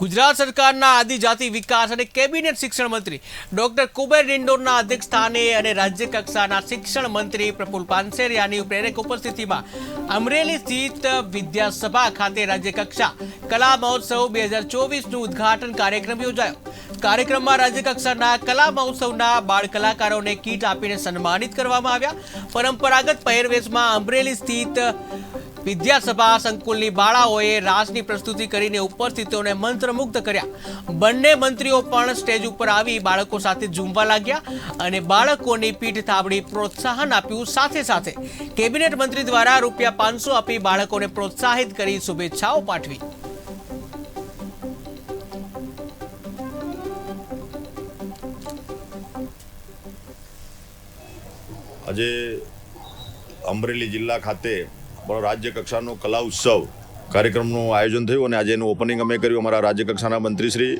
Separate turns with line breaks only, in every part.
ગુજરાત સરકારના આદિજાતિ વિકાસ અને કેબિનેટ શિક્ષણ મંત્રી ડોક્ટર કુબેર ડિંડોરના અધ્યક્ષ સ્થાને અને રાજ્ય કક્ષાના શિક્ષણ મંત્રી પ્રફુલ પાનસેરિયાની પ્રેરક ઉપસ્થિતિમાં અમરેલી સ્થિત વિદ્યાસભા ખાતે રાજ્ય કક્ષા કલા મહોત્સવ બે હજાર ચોવીસનું ઉદ્ઘાટન કાર્યક્રમ યોજાયો. કાર્યક્રમમાં રાજ્ય કક્ષાના કલા મહોત્સવના બાળ કલાકારોને કીટ આપીને સન્માનિત કરવામાં આવ્યા. પરંપરાગત પહેરવેશમાં અમરેલી સ્થિત વિદ્યાસભા સંકુલની બાળાઓએ રાસની પ્રસ્તુતિ કરીને ઉપસ્થિતોને મંત્રમુગ્ધ કર્યા. બંને મંત્રીઓ પણ સ્ટેજ ઉપર આવી બાળકો સાથે ઝૂમવા લાગ્યા અને બાળકોની પીઠ થાબડી પ્રોત્સાહન આપ્યું સાથે સાથે. કેબિનેટ મંત્રી દ્વારા રૂપિયા પાંચસો આપી બાળકોને પ્રોત્સાહિત કરી શુભેચ્છાઓ પાઠવી.
આજે અમરેલી જિલ્લા ખાતે આપણો રાજ્ય કક્ષાનો કલા ઉત્સવ કાર્યક્રમનું આયોજન થયું અને આજે એનું ઓપનિંગ અમે કર્યું. અમારા રાજ્ય કક્ષાના મંત્રીશ્રી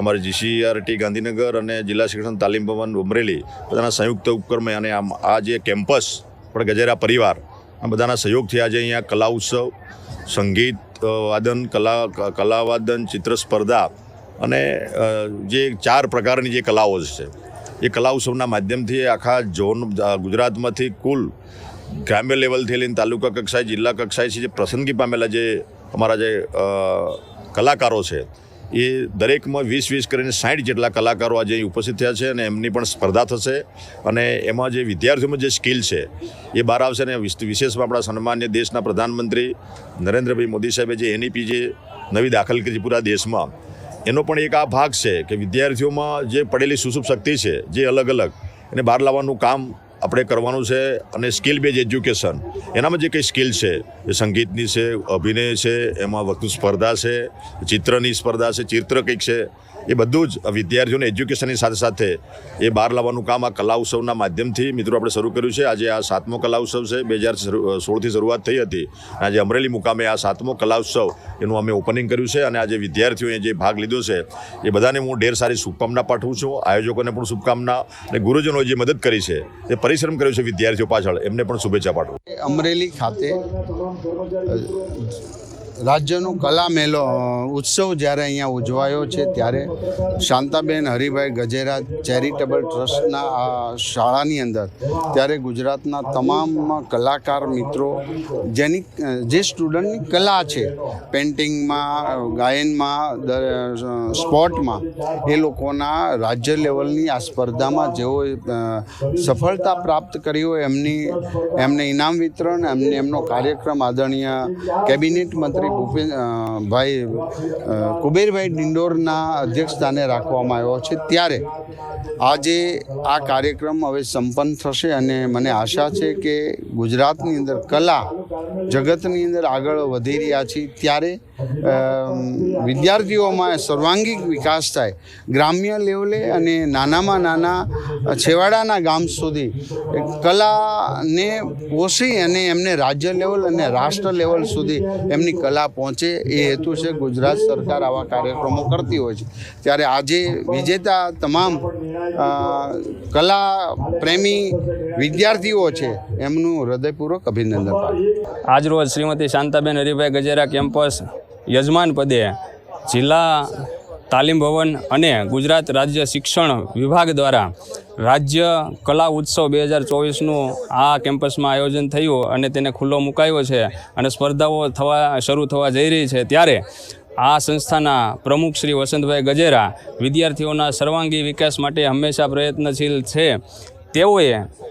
અમારી જીસીઆરટી ગાંધીનગર અને જિલ્લા શિક્ષણ તાલીમ ભવન અમરેલી, બધાના સંયુક્ત ઉપક્રમે અને આમ આ જે કેમ્પસ પણ ગજેરા પરિવાર, આ બધાના સહયોગથી આજે અહીંયા કલા ઉત્સવ, સંગીત વાદન, કલા કલાવાદન ચિત્ર સ્પર્ધા અને જે ચાર પ્રકારની જે કલાઓ છે, એ કલા ઉત્સવના માધ્યમથી આખા ઝોન, ગુજરાતમાંથી કુલ ગ્રામ્ય લેવલથી લઈને તાલુકા કક્ષાએ, જિલ્લા કક્ષાએ છે જે પસંદગી પામેલા જે અમારા જે કલાકારો છે, એ દરેકમાં વીસ વીસ કરીને સાઠ જેટલા કલાકારો આજે ઉપસ્થિત થયા છે અને એમની પણ સ્પર્ધા થશે અને એમાં જે વિદ્યાર્થીઓમાં જે સ્કિલ છે, એ બહાર આવશે અને વિશેષમાં આપણા સન્માન્ય દેશના પ્રધાનમંત્રી નરેન્દ્રભાઈ મોદી સાહેબે જે એનઈપી જે નવી દાખલ કરી પૂરા દેશમાં, એનો પણ એક આ ભાગ છે કે વિદ્યાર્થીઓમાં જે પડેલી સુસુપ શક્તિ છે, જે અલગ અલગ એને બહાર લાવવાનું કામ આપણે કરવાનું છે અને સ્કિલ બેઝ એજ્યુકેશન એનામાં જે કંઈ સ્કિલ છે, એ સંગીતની છે, અભિનય છે, એમાં વસ્તુ સ્પર્ધા છે, ચિત્રની સ્પર્ધા છે, ચિત્ર કંઈક છે એ બધું જ વિદ્યાર્થીઓને એજ્યુકેશનની સાથે સાથે એ બહાર લાવવાનું કામ આ કલા ઉત્સવના માધ્યમથી મિત્રો આપણે શરૂ કર્યું છે. આજે આ સાતમો કલા ઉત્સવ છે. બે હજાર સોળથી શરૂઆત થઈ હતી. આજે અમરેલી મુકામે આ સાતમો કલા ઉત્સવ એનું અમે ઓપનિંગ કર્યું છે અને આજે વિદ્યાર્થીઓએ જે ભાગ લીધો છે એ બધાને હું ઢેર સારી શુભકામના પાઠવું છું. આયોજકોને પણ શુભકામના અને ગુરુજનોએ જે મદદ કરી છે એ પરિશ્રમ કર્યો છે વિદ્યાર્થીઓ પાછળ. એમને પણ શુભેચ્છા પાઠવું.
અમરેલી ખાતે રાજ્યનો કલા મેલો ઉત્સવ જ્યારે અહીંયા ઉજવાયો છે ત્યારે શાંતાબેન હરિભાઈ ગજેરા ચેરિટેબલ ટ્રસ્ટના આ શાળાની અંદર ત્યારે ગુજરાતના તમામ કલાકાર મિત્રો જેની જે સ્ટુડન્ટની કલા છે, પેઇન્ટિંગમાં ગાયનમાં સ્પોર્ટમાં, એ લોકોના રાજ્ય લેવલની આ સ્પર્ધામાં જેઓ સફળતા પ્રાપ્ત કરી હોય એમની, એમને ઇનામ વિતરણ, એમને એમનો કાર્યક્રમ આદરણીય કેબિનેટ મંત્રી ભૂપેન અ, ભાઈ કુબેરભાઈ ડિંડોરના અધ્યક્ષસ્થાને રાખવામાં આવ્યો છે. ત્યારે આજે આ કાર્યક્રમ હવે સંપન્ન થશે અને મને આશા છે કે ગુજરાતની અંદર કલા જગતની અંદર આગળ વધી રહ્યા છે. ત્યારે વિદ્યાર્થીઓમાં સર્વાંગીક વિકાસ થાય. ગ્રામ્ય લેવલે અને નાનામાં નાના છેવાડાના ગામ સુધી કલાને પોષી અને એમને રાજ્ય લેવલ અને રાષ્ટ્ર લેવલ સુધી એમની કલા પહોંચે એ હેતુ છે ગુજરાત સરકાર આવા કાર્યક્રમો કરતી હોય છે. ત્યારે આજે વિજેતા તમામ કલા પ્રેમી વિદ્યાર્થીઓ છે, એમનું હૃદયપૂર્વક અભિનંદન આજ
આજરોજ શ્રીમતી શાંતાબેન હરિભાઈ ગજેરા કેમ્પસ યજમાન પદે જિલ્લા તાલીમ ભવન અને ગુજરાત રાજ્ય શિક્ષણ વિભાગ દ્વારા રાજ્ય કલા ઉત્સવ બે હજાર ચોવીસનું આ કેમ્પસમાં આયોજન થયું અને તેને ખુલ્લો મુકાયો છે અને સ્પર્ધાઓ થવા શરૂ થવા જઈ રહી છે. ત્યારે આ સંસ્થાના પ્રમુખ શ્રી વસંતભાઈ ગજેરા વિદ્યાર્થીઓના સર્વાંગી વિકાસ માટે હંમેશા પ્રયત્નશીલ છે. તેઓએ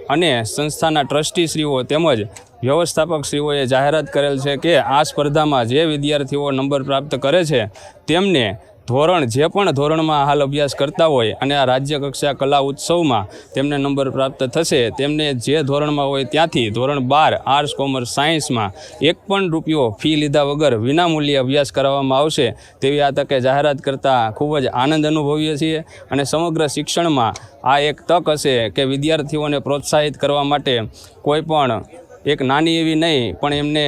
અને સંસ્થાના ટ્રસ્ટીશ્રીઓ તેમજ વ્યવસ્થાપકશ્રીઓએ જાહેરાત કરેલ છે કે આ સ્પર્ધામાં જે વિદ્યાર્થીઓ નંબર પ્રાપ્ત કરે છે તેમને ધોરણ, જે પણ ધોરણમાં હાલ અભ્યાસ કરતા હોય અને આ રાજ્ય કક્ષા કલા ઉત્સવમાં તેમને નંબર પ્રાપ્ત થશે, તેમને જે ધોરણમાં હોય ત્યાંથી ધોરણ બાર આર્ટ્સ કોમર્સ સાયન્સમાં એક પણ રૂપિયો ફી લીધા વગર વિનામૂલ્યે અભ્યાસ કરાવવામાં આવશે, તેવી આ તકે જાહેરાત કરતાં ખૂબ જ આનંદ અનુભવીએ છીએ અને સમગ્ર શિક્ષણમાં આ એક તક હશે કે વિદ્યાર્થીઓને પ્રોત્સાહિત કરવા માટે કોઈ પણ એક નાની એવી નહીં, પણ એમને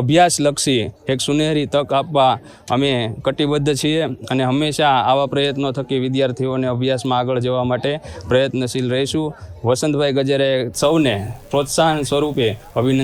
અભ્યાસલક્ષી એક સુનેહરી તક આપવા અમે કટિબદ્ધ છીએ અને હંમેશા આવા પ્રયત્નો થકી વિદ્યાર્થીઓને અભ્યાસમાં આગળ જવા માટે પ્રયત્નશીલ રહીશું. વસંતભાઈ ગજેરે સૌને પ્રોત્સાહન સ્વરૂપે અભિનંદન.